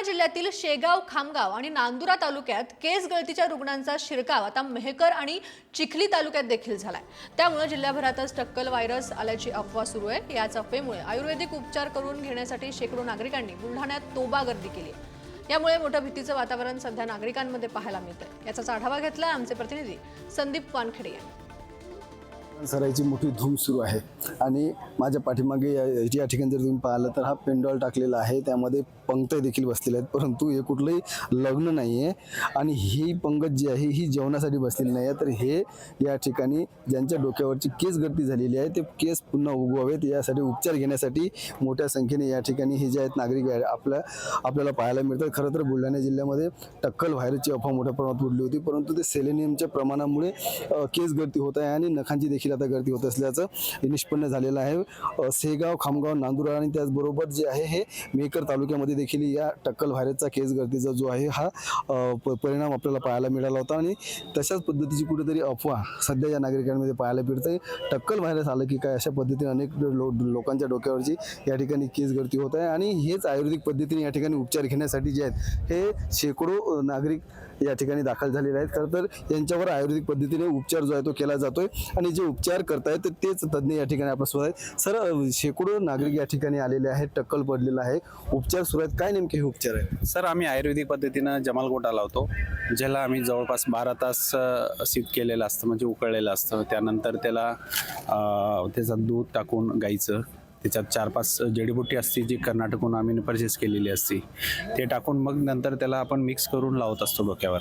बुलढाणा जिल्ह्यातील शेगाव खामगाव आणि नांदुरा तालुक्यात केस गळतीच्या रुग्णांचा शिरकाव आता मेहकर आणि चिखली तालुक्यात देखील झालाय. त्यामुळे जिल्ह्याभरातच टक्कल व्हायरस आल्याची अफवा सुरू आहे. याच अफवेमुळे आयुर्वेदिक उपचार करून घेण्यासाठी शेकडो नागरिकांनी बुलढाण्यात तोबा गर्दी केली यामुळे मोठं भीतीचं वातावरण सध्या नागरिकांमध्ये पाहायला मिळतंय. याचाच आढावा घेतला आमचे प्रतिनिधी संदीप वानखेडे यांनी. सरायची मोठी धूम सुरू आहे. आणि माझ्या पाठीमागे या या ठिकाणी जर तुम्ही पाहिलं तर हा पेंडॉल टाकलेला आहे. त्यामध्ये पंगत देखील बसलेल्या आहेत. परंतु हे कुठलंही लग्न नाही आहे आणि ही पंगत जी आहे ही जेवणासाठी बसलेली नाही आहे तर हे या ठिकाणी ज्यांच्या डोक्यावरची केस गर्दी झालेली आहे ते केस पुन्हा उगवावेत. यासाठी उपचार घेण्यासाठी मोठ्या संख्येने या ठिकाणी हे जे आहेत नागरिक आहे आपल्या आपल्याला पाहायला मिळतात. खरं तर बुलढाणा जिल्ह्यामध्ये टक्कल व्हायरसची अफवा मोठ्या प्रमाणात उडली होती. परंतु ते सेलेनियमच्या प्रमाणामुळे केस गर्दी होत आहे आणि नखांची देखील आता गर्दी होत असल्याचं निष्पन्न झालेलं आहे. सेगाव खामगाव नांदुरा आणि त्याचबरोबर जे आहे हे मेकर तालुक्यामध्ये देखील या टक्कल व्हायरसचा केस गर्दीचा जो आहे हा प- परिणाम आपल्याला पाहायला मिळाला होता आणि तशाच पद्धतीची कुठेतरी अफवा सध्या या नागरिकांमध्ये पाहायला मिळते टक्कल व्हायरस आलं की काय अशा पद्धतीने अनेक लो लोकांच्या डोक्यावरची या ठिकाणी केस गर्दी होत आहे आणि हेच आयुर्वेदिक पद्धतीने या ठिकाणी उपचार घेण्यासाठी जे आहेत हे शेकडो नागरिक या ठिकाणी दाखल झालेले आहेत. खरं तर यांच्यावर आयुर्वेदिक पद्धतीने उपचार जो आहे तो केला जातोय आणि जे उपचार करतायत तर तेच तज्ज्ञ या ठिकाणी आपण सुरू आहेत. सर शेकडो नागरिक या ठिकाणी आलेले आहेत टक्कल पडलेला आहे. उपचार सुरू आहेत. काय नेमके हे उपचार आहेत? सर आम्ही आयुर्वेदिक पद्धतीनं जमाल गोटा लावतो ज्याला आम्ही जवळपास बारा तास अ, केलेलं असतं म्हणजे उकळलेलं असतं. त्यानंतर त्याला त्याचा दूध टाकून गाईचं. त्याच्यात चार पाच जडीबुटी असते जी कर्नाटकहून आम्ही परचेस केलेली असते ते टाकून मग नंतर त्याला आपण मिक्स करून लावत असतो डोक्यावर.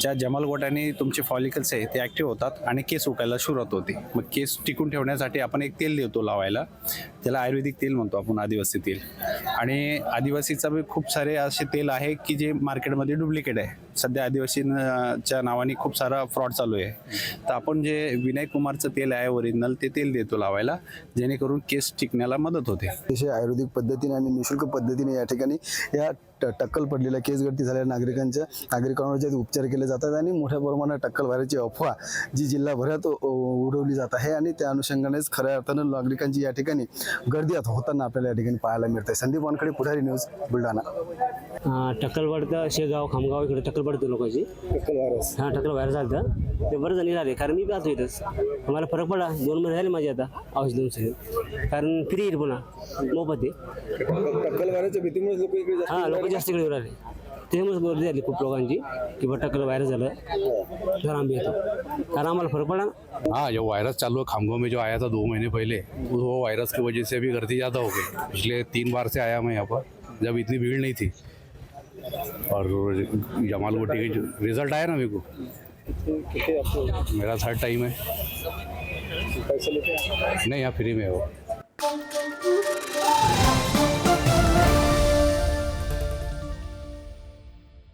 ज्या जमाल गोट्याने तुमचे फॉलिकल्स आहे ते ॲक्टिव्ह होतात आणि केस उकायला सुरुवात होते. मग केस टिकून ठेवण्यासाठी आपण एक तेल देतो लावायला. त्याला आयुर्वेदिक तेल म्हणतो आपण आदिवासी तेल. आणि आदिवासीचा बी खूप सारे असे तेल आहे की जे मार्केटमध्ये डुप्लिकेट आहे. सध्या आदिवासींच्या नावाने खूप सारा फ्रॉड चालू आहे. तर आपण जे विनय कुमारचं तेल आहे ओरिजिनल ते तेल देतो लावायला जेणेकरून केस टिकण्याला मदत होते. अतिशय आयुर्वेदिक पद्धतीने आणि निशुल्क पद्धतीने या ठिकाणी या टक्कल पडलेल्या केस गर्दी झालेल्या नागरिकांच्या नागरिकांवर जे उपचार केले जातात आणि मोठ्या प्रमाणात टक्कल व्हायरसची अफवा जी जिल्हाभरात उ- उडवली जात आहे आणि त्या अनुषंगानेच खऱ्या अर्थानं नागरिकांची या ठिकाणी गर्दी आता होताना आपल्याला या ठिकाणी पाहायला मिळते संदीप वानखडे पुढारी न्यूज बुलढाणा. हां टक्कल पडतं शेगाव खामगाव इकडे टक्कल पडतं लोकांची. टक्कल व्हायरस हां टक्कल बाहेर झालं ते बरं जणी झाले कारण मी पाहतो इथंच. मला फरक पडला. दोन महिने झाले माझे आता औषध देऊन सगळे. कारण फ्री येईल पुन्हा. मोफत आहे. टक्कल व्हायरसच्या भीतीमुळे लोक इकडे हां लोक जास्त इकडे येऊ राहिले त्याच्यामुळे गर्दी झाली खूप लोकांची की बा टक्कल बाहेर झालं तर आम्ही येतो कारण आम्हाला फरक पडला ना हाँ जो वायरस चालू है खामगांव में जो आया था दो महीने पहले वो वायरस की वजह से भी गर्दी ज़्यादा हो गई पिछले तीन बार से आया मैं यहाँ पर जब इतनी भीड़ नहीं थी और जमाल गोटी के रिज़ल्ट आया ना मेरे को मेरा थर्ड टाइम है नहीं यहाँ फ्री में है वो